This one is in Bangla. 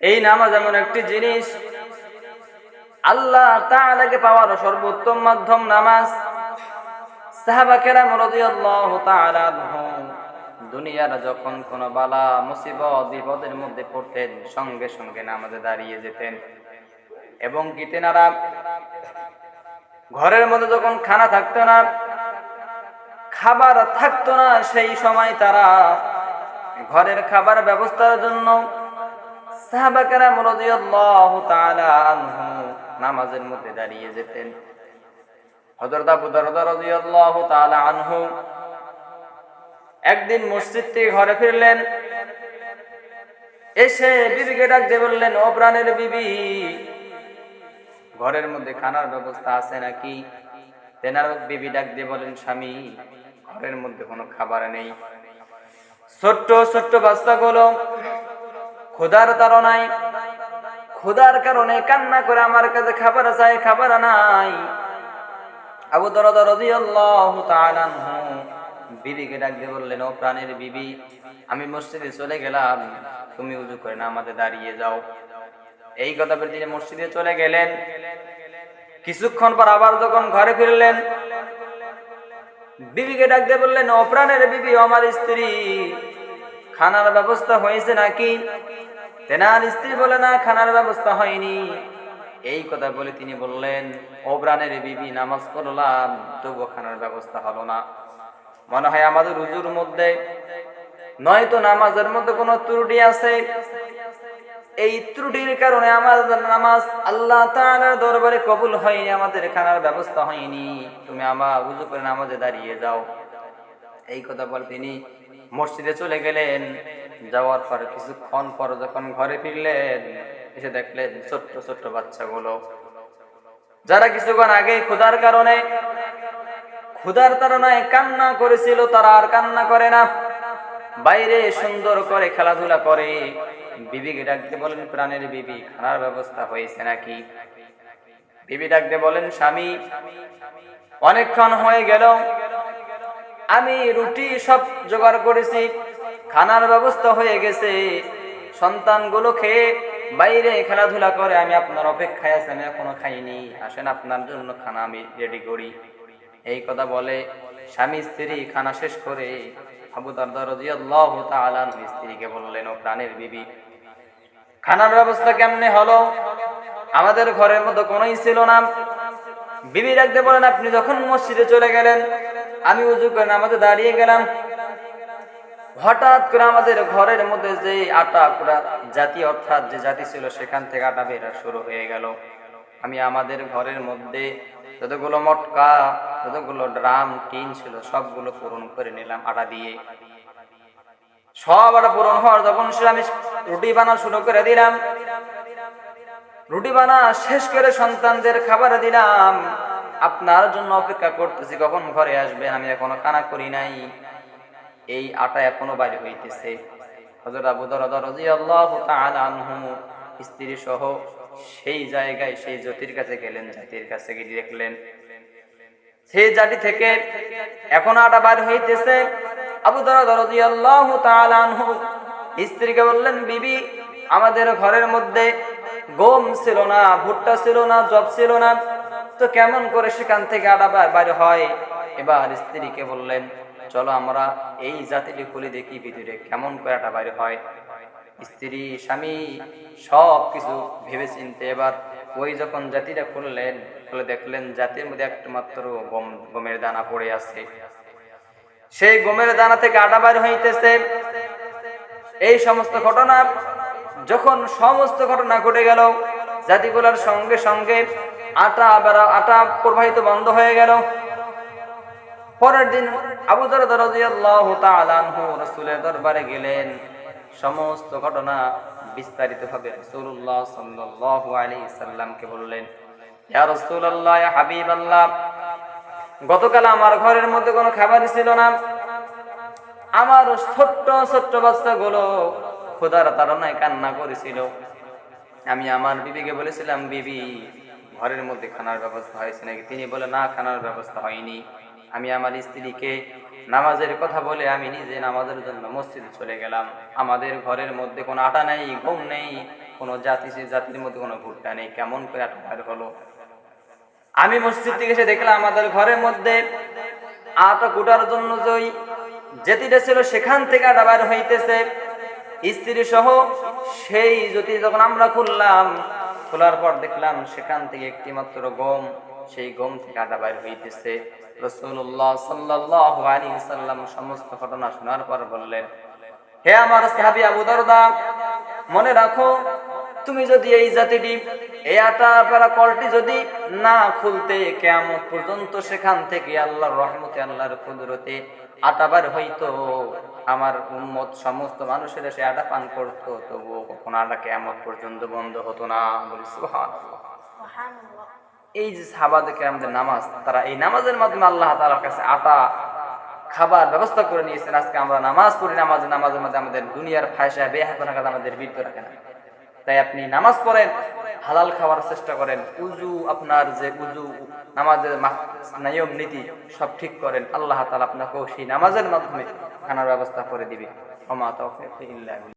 এই নামাজ এমন একটি জিনিস। আল্লাহ তাআলাকে পাওয়ার সর্বোত্তম মাধ্যম নামাজ। সাহাবা কেরাম রাদিয়াল্লাহু তাআলা দুনিয়ার যখন কোন বালা, মুসিবত, বিপদের মধ্যে পড়তেন, সঙ্গে সঙ্গে নামাজে দাঁড়িয়ে যেতেন। এবং কি তেনারা ঘরের মধ্যে যখন খানা থাকতো না, খাবার থাকতো না, সেই সময় তারা ঘরের খাবার ব্যবস্থার জন্য তাআলা আনহু নামাজের মধ্যে দাঁড়িয়ে যেতেন। হযরত আবু রাদিয়াল্লাহু তাআলা আনহু একদিন মসজিদ থেকে ঘরে ফিরলেন। এসে বিবিকে ডাক দিয়ে বললেন, ও প্রাণের বিবি, ঘরের মধ্যে খানার ব্যবস্থা আছে নাকি? তেনার বিবি ডাক দিয়ে বলেন স্বামী, ঘরের মধ্যে কোনো খাবার নেই। ছোট্ট ছোট্ট বাচ্চাগুলো ক্ষুধার তাড়নায়। ক্ষুধার কারণে কান্না করে আমার কাছে খাবার চাই, খাবার নাই। আবু দরদ রাদিয়াল্লাহু তাআলা বিবিকে ডাক বললেন, ও প্রাণের বিবি, আমি মসজিদে চলে গেলাম। তুমি উজু করে না আমাদের দাঁড়িয়ে যাও। এই কথা বলে তিনি মসজিদে চলে গেলেন। কিছুক্ষণ পর আবার যখন ঘরে ফিরলেন, বিবিকে ডাক দিয়ে বললেন, ও প্রাণের বিবি আমার স্ত্রী, খানার ব্যবস্থা হয়েছে নাকি? তেনার স্ত্রী বলে না, খানার ব্যবস্থা হয়নি। এই কথা বলে তিনি বললেন, ও প্রাণের বিবি, নামাজ পড়লাম, তবুও খানার ব্যবস্থা হলো না। মনে হয় আমাদের রুজুর মধ্যে, নয়তো নামাজের মধ্যে কোনো ত্রুটি আছে। এই ত্রুটির কারণে আমাদের নামাজ আল্লাহ দরবারে কবুল হয়নি, আমাদের খানার ব্যবস্থা হয়নি। তুমি আমার উজু করে নামাজে দাঁড়িয়ে যাও। এই কথা বল তিনি মসজিদে চলে গেলেন। যাওয়ার পর কিছুক্ষণ পর যখন ঘরে ফিরলেন, এসে দেখলেন ছোট্ট ছোট্ট বাচ্চাগুলো। যারা কিছুক্ষণ আগে ক্ষুধার কারণে, ক্ষুধার তাড়নায় কান্না করেছিল, তারা আর কান্না করে না। বাইরে সুন্দর করে খেলাধুলা করে। বিবিকে ডাকতে বলেন, প্রাণের বিবি, খানার ব্যবস্থা হয়েছে নাকি? বিবি ডাকতে বলেন, স্বামী, অনেকক্ষণ হয়ে গেল। আমি রুটি সব জোগাড় করেছি। খানার ব্যবস্থা হয়ে গেছে। সন্তানগুলো খেয়ে বাইরে খেলাধুলা করে, আমি আপনার অপেক্ষায় আছি, আমি এখনও খাইনি। আসেন, আপনার জন্য খানা আমি রেডি করি। এই কথা বলে স্বামী স্ত্রী খানা শেষ করে আবু তাআলা স্ত্রীকে বললেন, ও প্রাণের বিবি, খানার ব্যবস্থা কেমনে হলো? আমাদের ঘরের মধ্যে কোনোই ছিল না। বিবি রাখতে বলেন, আপনি যখন মসজিদে চলে গেলেন, আমি উজু করে আমাদের দাঁড়িয়ে গেলাম। হঠাৎ করে আমাদের ঘরের মধ্যে যে আটা পুরা জাতি, অর্থাৎ যে জাতি ছিল, সেখান থেকে আটা বেরা শুরু হয়ে গেল। আমি আমাদের ঘরের মধ্যে যতগুলো মটকা, যতগুলো ড্রাম, টিন ছিল, সবগুলো পূরণ করে নিলাম আটা দিয়ে। সব আটা পূরণ হওয়ার যখন সে আমি রুটি বানা শুরু করে দিলাম, রুটি বানা শেষ করে সন্তানদের খাবার দিলাম। আপনার জন্য অপেক্ষা করতেছি, কখন ঘরে আসবেন? আমি এখনও কানা করি নাই। এই আটা এখনও বাইরে হইতেছে। হযরত আবু দরদা রাদিয়াল্লাহু তাআলা আনহু স্ত্রী সহ সেই জায়গায় সেই জ্যোতির কাছে গেলেন, জাতির কাছে গিয়ে দেখলেন সেই জাতি থেকে এখন আটা বাইর হইতেছে। আবু দরদা রাদিয়াল্লাহু তাআলা আনহু স্ত্রীকে বললেন, বিবি, আমাদের ঘরের মধ্যে গম ছিল না, ভুট্টা ছিল না জব ছিল না। তো কেমন করে সেখান থেকে আটা বাইরে হয়? এবার স্ত্রীকে বললেন চলো আমরা এই জাতিটি খুলে দেখি ভিতরে, কেমন করে আটা বাইরে হয়। স্ত্রী, স্বামী সব কিছু ভেবে চিনতে এবার ওই যখন জাতিটা খুললেন, খুলে দেখলেন জাতির মধ্যে একটা গম, গমের দানা পড়ে আছে। সেই গমের দানা থেকে আটা বাইর হইতেছে। এই সমস্ত ঘটনা যখন সমস্ত ঘটনা ঘটে গেল, জাতিগুলার সঙ্গে সঙ্গে আটা আবার আটা প্রবাহিত বন্ধ হয়ে গেল। পরের দিন আবু রাদিয়াল্লাহু তাআলা আনহু রাসূলের দরবারে গেলেন। সমস্ত ঘটনা বিস্তারিতভাবে রাসূলুল্লাহ সাল্লাল্লাহু আলাইহি সাল্লামকে বললেন, ইয়া রাসূলুল্লাহ, ইয়া গতকাল আমার ঘরের মধ্যে কোনো খাবারই ছিল না। আমার ছোট্ট ছোট্ট বাচ্চাগুলো খোদার তাড়নায় কান্না করেছিল। আমি আমার বিবিকে বলেছিলাম, বিবি, ঘরের মধ্যে খানার ব্যবস্থা হয়েছে নাকি? তিনি বলে না, খানার ব্যবস্থা হয়নি। আমি আমার স্ত্রীকে নামাজের কথা বলে আমি নিজে নামাজের জন্য মসজিদে চলে গেলাম। আমাদের ঘরের মধ্যে কোনো আটা নেই, ঘুম নেই, কোনো জাতি সে জাতির মধ্যে কোনো ভুট্টা নেই। কেমন করে আটা বাইর হলো? আমি মসজিদ থেকে এসে দেখলাম আমাদের ঘরের মধ্যে আটা কুটার জন্য জই যেটিটা ছিল, সেখান থেকে আটা বাইর হইতেছে। স্ত্রী সহ সেই যদি যখন আমরা খুললাম, খোলার পর দেখলাম সেখান থেকে একটি মাত্র গম সেই গম থেকে আটা বাইর হইতেছে। রসুল্লাহ সাল্লাহ আলী সাল্লাম সমস্ত ঘটনা শোনার পর বললেন, হে আমার সাহাবি আবু দরদা, মনে রাখো, তুমি যদি এই জাতিটি, এই আটা পারা কলটি যদি না খুলতে কেমন পর্যন্ত সেখান থেকে আল্লাহর রহমতে, আল্লাহর কুদরতে আটাবার হইতো, আমার উম্মত সমস্ত মানুষেরা সে আটা পান করতো, তবুও কখনো আটা কেমন পর্যন্ত বন্ধ হতো না। বলি সুবহানাল্লাহ। এই যে সাহাবাদকে আমাদের নামাজ, তারা এই নামাজের মাধ্যমে আল্লাহ তাআলার কাছে আটা, খাবার ব্যবস্থা করে নিয়েছেন। আজকে আমরা নামাজ পড়ি, নামাজ, নামাজের মধ্যে আমাদের দুনিয়ার ফায়সা বেহাপনা কাজ আমাদের বৃত্ত রাখে না। তাই আপনি নামাজ পড়েন, হালাল খাওয়ার চেষ্টা করেন, উজু আপনার যে উজু, নামাজের নিয়ম, নীতি, সব ঠিক করেন। আল্লাহ তালা আপনাকেও সেই নামাজের মাধ্যমে খানার ব্যবস্থা করে দিবে। ক্ষমা বিল্লাহ।